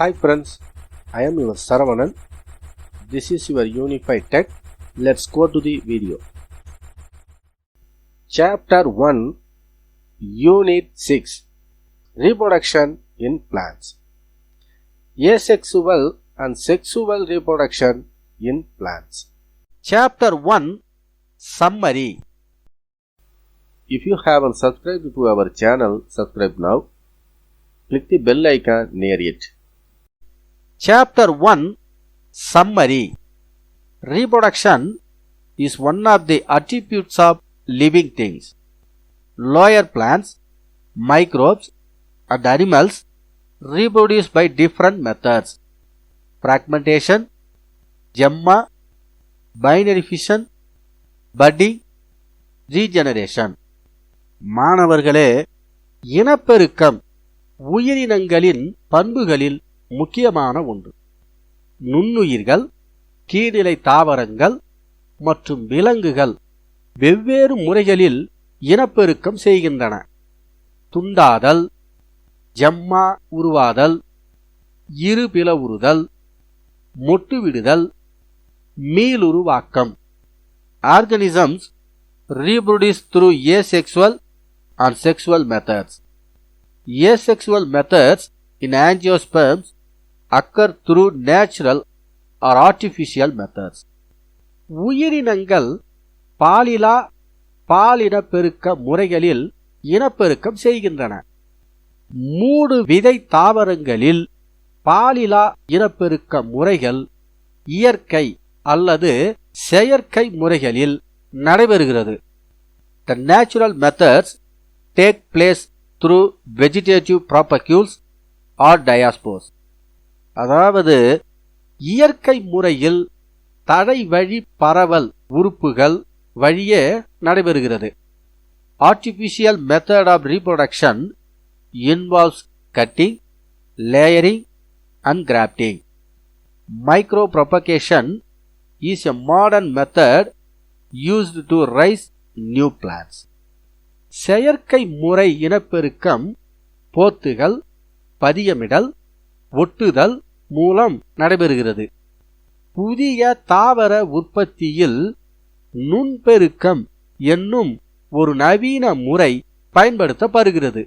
Hi friends, I am your Saravanan. This is your Unified Tech. Let's go to the video. Chapter 1 Unit 6 Reproduction in Plants Asexual and Sexual Reproduction in Plants Chapter 1 Summary If you haven't subscribed to our channel, subscribe now. Click the bell icon near it. Chapter 1 Summary Reproduction is one of the attributes of living things. Lower plants, microbes, and animals reproduce by different methods. Fragmentation, gemma, binary fission, budding, regeneration. மாணவர்களே இனப்பெருக்கம் உயிரினங்களின் பண்புகளில் முக்கியமான ஒன்று. நுண்ணுயிர்கள் கீழ்நிலை தாவரங்கள் மற்றும் விலங்குகள் வெவ்வேறு முறைகளில் இனப்பெருக்கம் செய்கின்றன. துண்டாதல் ஜம்மா உருவாதல் இருபிளவுறுதல் மொட்டுவிடுதல் மீளுருவாக்கம். Organisms reproduce through asexual and sexual methods. Asexual methods in angiosperms occur through natural or artificial methods. உயிரினங்கள் பாலிலா பாலினப்பெருக்க முறைகளில் இனப்பெருக்கம் செய்கின்றன. மூடு விதை தாவரங்களில் பாலிலா இனப்பெருக்க முறைகள் இயற்கை அல்லது செயற்கை முறைகளில் நடைபெறுகிறது. The natural methods take place through vegetative propagules or diaspores அதாவது இயற்கை முறையில் தடை வழி பரவல் உறுப்புகள் வழியே நடைபெறுகிறது. Artificial method of reproduction involves cutting layering and grafting micropropagation is a modern method used to raise new plants செயற்கை முறை இனப்பெருக்கம் போத்துகள் பதியமிடல் ஒட்டுதல் மூலம் நடைபெறுகிறது. புதிய தாவர உற்பத்தியில் நுண்பெருக்கம் என்னும் ஒரு நவீன முறை பயன்படுத்தப்படுகிறது.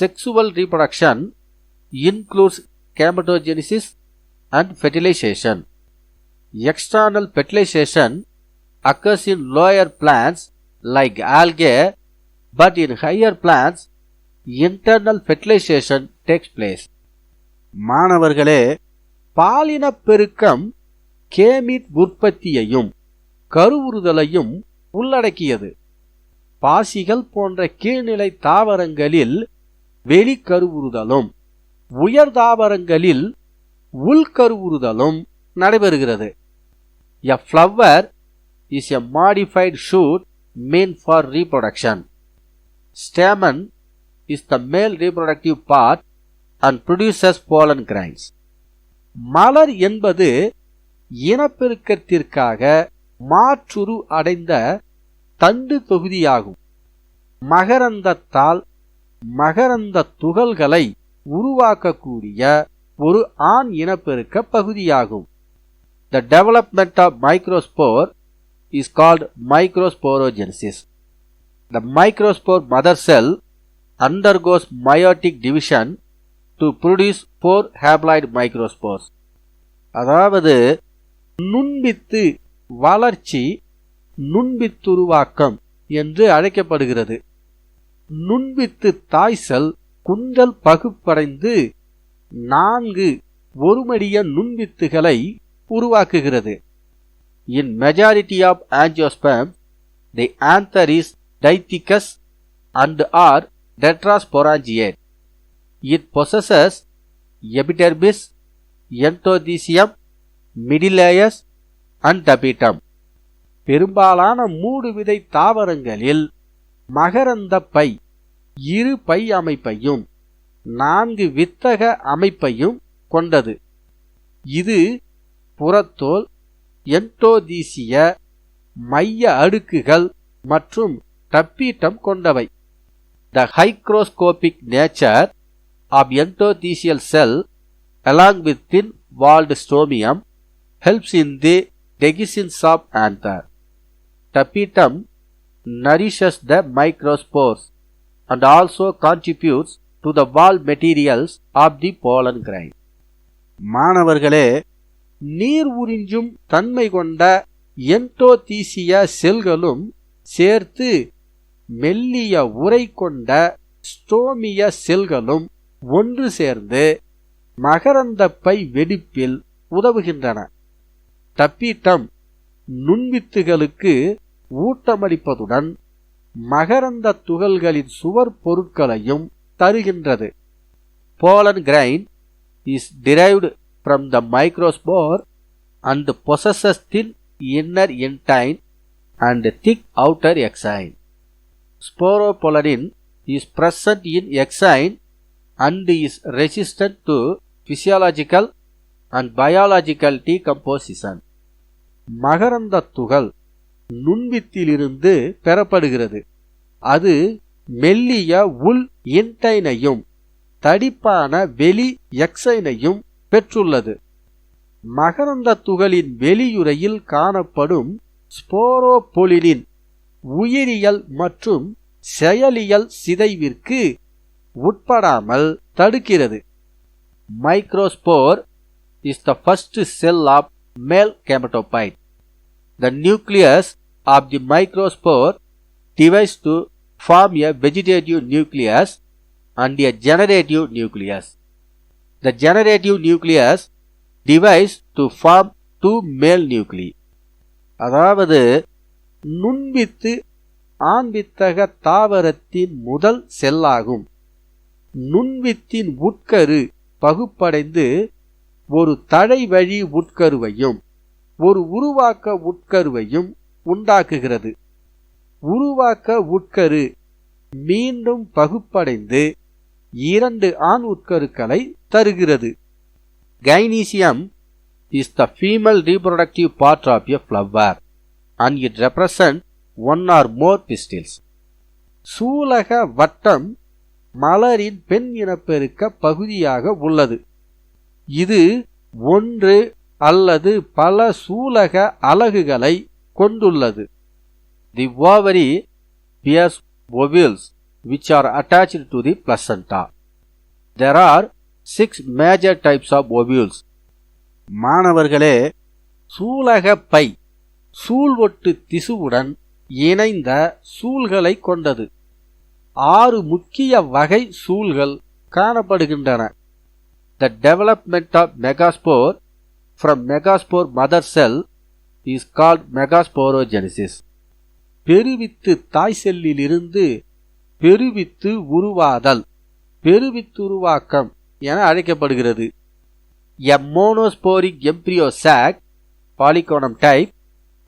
Sexual reproduction includes gametogenesis and fertilisation external fertilisation occurs in lower plants like algae, but in higher plants, internal fertilization takes place. மாணவர்களே பாலினப்பெருக்கம் கேமிட் உற்பத்தியையும் கருவுறுதலையும் உள்ளடக்கியது. பாசிகள் போன்ற கீழ்நிலை தாவரங்களில் வெளிக்கருவுறுதலும் உயர் தாவரங்களில் உள்கருவுறுதலும் நடைபெறுகிறது. A flower is a modified shoot meant for reproduction stamen is the male reproductive part and produces pollen grains மலர் என்பது இனப்பெருக்கத்திற்காக மாற்றுரு அடைந்த தண்டு தொகுதியாகும். மகரந்தத்தால் மகரந்த துகள்களை உருவாக்கக்கூடிய ஒரு ஆண் இனப்பெருக்க பகுதியாகும். The development of microspore is called microsporogenesis the microspore mother cell undergoes meiotic division to produce four haploid microspores அதாவது நுண்பித்து வளர்ச்சி நுண்பித்துருவாக்கம் என்று அழைக்கப்படுகிறது நுண்பித்து தாய்சல் குந்தல் பகுப்படைந்து நான்கு ஒருமடிய நுண்பித்துகளை உருவாக்குகிறது in majority of angiosperm the anther is dithecous and are tetrasporangiate It possesses epidermis, endothecium, middlelayers and tapetum. பெரும்பாலான மூடு விதை தாவரங்களில் மகரந்த பை இரு பை அமைப்பையும் நான்கு வித்தக அமைப்பையும் கொண்டது இது புறத்தோல் என்டோதீசிய மைய அடுக்குகள் மற்றும் டப்பீட்டம் கொண்டவை the hygroscopic nature of endothecial cell along with thin-walled stomium helps in the dehiscence of anther. Tapetum nourishes the microspores and also contributes to the wall materials of the pollen grain. மாணவர்களே நீர் உறிஞ்சும் தன்மை கொண்ட என்டோதீசிய செல்களும் சேர்த்து மெல்லிய உரை கொண்ட ஸ்டோமிய செல்களும் ஒன்று சேர்ந்து மகரந்தப்பை வெடிப்பில் உதவுகின்றன. தப்பீட்டம் நுண்வித்துகளுக்கு ஊட்டமளிப்பதுடன் மகரந்த துகள்களின் சுவர் பொருட்களையும் தருகின்றது. Pollen grain is derived from the microspore and possesses thin inner intine and thick outer exine sporopollenin is present in exine and is resistant to physiological and biological decomposition. மகரந்த துகள் நுண்வித்திலிருந்து பெறப்படுகிறது அது மெல்லிய உள் இன்டைனையும் தடிப்பான வெளி எக்ஸைனையும் பெற்றுள்ளது மகரந்த துகளின் வெளியுறையில் காணப்படும் ஸ்போரோபொலினின் உயிரியல் மற்றும் செயலியல் சிதைவிற்கு உட்படாமல் தடுக்கிறது. Microspore is the first cell of male gametophyte the nucleus of the microspore divides to form a vegetative nucleus and a generative nucleus the generative nucleus divides to form two male nuclei அதாவது நுண்வித்து ஆண்வித்தக தாவரத்தின் முதல் செல்லாகும் நுண்வித்தின் உட்கரு பகுப்படைந்து ஒரு தடை வழி உட்கருவையும் ஒரு உருவாக்க உட்கருவையும் உண்டாக்குகிறது. உருவாக்க உட்கரு மீண்டும் பகுப்படைந்து இரண்டு ஆண் உட்கருக்களை தருகிறது. Gynoecium is the female reproductive part of a flower and it represent one or more pistils சூலக வட்டம் மலரின் பெண் இனப்பெருக்க பகுதியாக உள்ளது இது ஒன்று அல்லது பல சூலக அலகுகளை கொண்டுள்ளது the ovary bears ovules which are attached to the placenta. There are six major types of ovules. மாணவர்களே சூலக பை சூழ்வொட்டு திசுவுடன் இணைந்த சூழ்களை கொண்டது ஆறு முக்கிய வகை சூழ்கள் காணப்படுகின்றன. The development of megaspore from megaspore mother cell is called megasporogenesis பெருவித்து தாய் செல்லிலிருந்து பெருவித்து உருவாதல் பெருவித்துருவாக்கம் என அழைக்கப்படுகிறது. A monosporic embryo sac polygonum type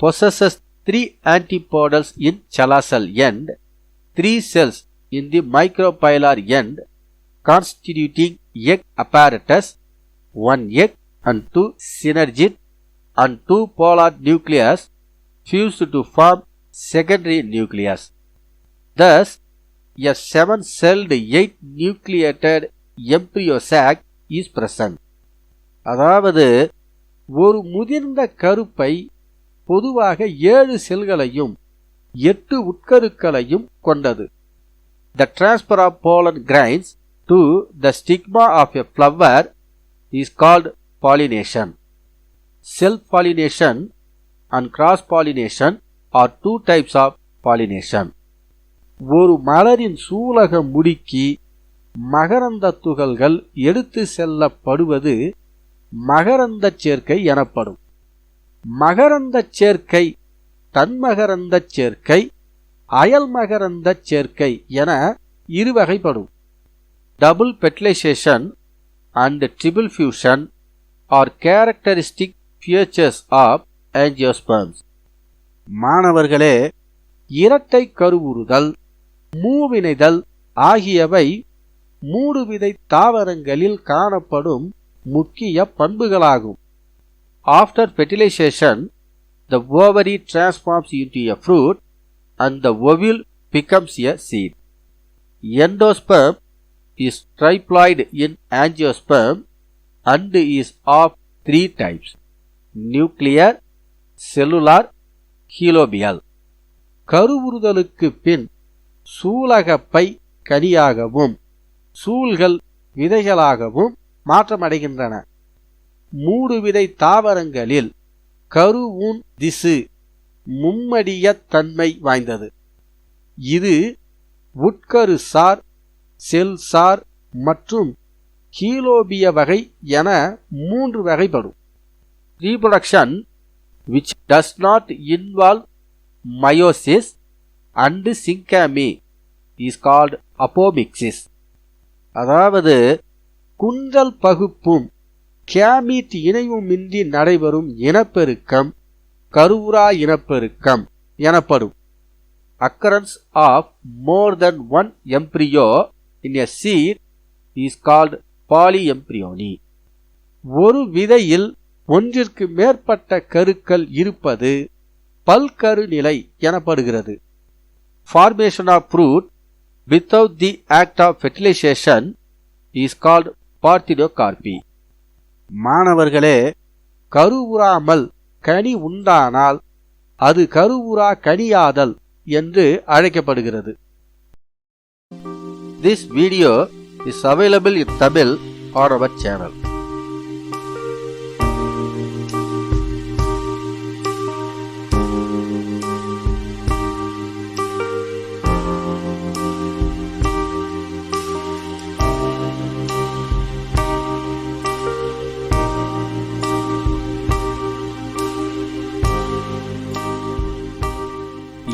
possesses three antipodals in chalazal end three cells in the micropylar end, constituting egg apparatus, one egg and two synergid and two polar nucleus fused to form secondary nucleus. Thus, a seven-celled eight-nucleated embryo sac is present. அதாவது ஒரு முதிர்ந்த கருப்பை பொதுவாக ஏழு செல்களையும் எட்டு உட்கருக்களையும் கொண்டது the transfer of pollen grains to the stigma of a flower is called pollination Self pollination and cross pollination are two types of pollination ஒரு மலரின் சூலக முடிக்கு மகரந்த துகள்கள் எடுத்து செல்லப்படுவது மகரந்த சேர்க்கை எனப்படும். மகரந்த சேர்க்கை தன்மகரந்த சேர்க்கை அயல்மகரந்த சேர்க்கை என இருவகைப்படும். Double fertilization and triple fusion are characteristic features of angiosperms மாணவர்களே இரட்டை கருவுறுதல் மூவினைதல் ஆகியவை மூடுவிதை தாவரங்களில் காணப்படும் முக்கிய பண்புகளாகும். After fertilization the ovary transforms into a fruit and the ovule becomes a seed. Endosperm is triploid in angiosperm and is of three types nuclear, cellular, helobial. கருவுறுதலுக்கு பின் சூலகப்பை கனியாகவும் சூல்கள் விதைகளாகவும் மாற்றமடைகின்றன மூடு விதை தாவரங்களில் கருவூன் திசு மும்மடியத் தன்மை வாய்ந்தது. இது உட்கரு சார் செல் சார் மற்றும் ஹீலோபிய வகை என மூன்று வகைப்படும். Reproduction which does not involve meiosis and syncamy is called apomixis அதாவது குன்றல் பகுப்பும் கேமீட் இணைவுமின்றி நடைபெறும் இனப்பெருக்கம் கருவுரா இனப்பெருக்கம் எனப்படும். Occurrence of more than one embryo in a seed is is polyembryony ஒரு விதையில் ஒன்றிற்கு மேற்பட்ட கருக்கள் இருப்பது பல்கரு நிலை எனப்படுகிறது. Formation of fruit without the act of fertilization is called parthenocarpy மாணவர்களே கருவுறாமல் கனி உண்டானால் அது கருவுறா கனியாதல் என்று அழைக்கப்படுகிறது. This video is available in Tamil on our channel